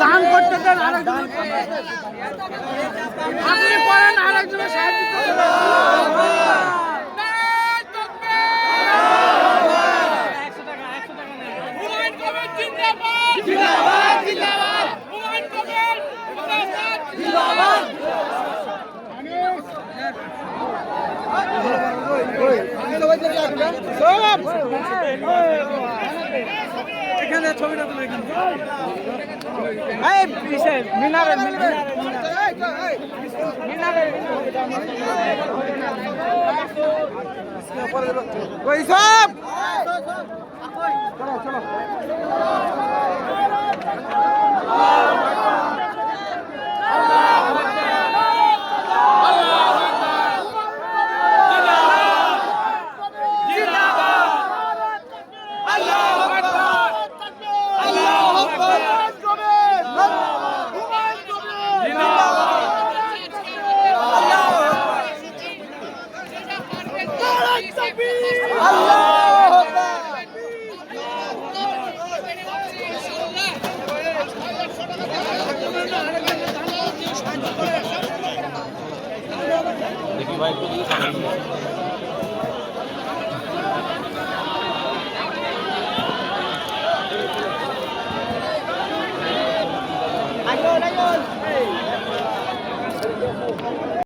দান করতে দেন আরেকজন আপনি করেন আরেকজনের সাহায্য এখানে ছবিটা তুলে মিনারে মিনারে ওই চলো চলো দেখি ভাই একটু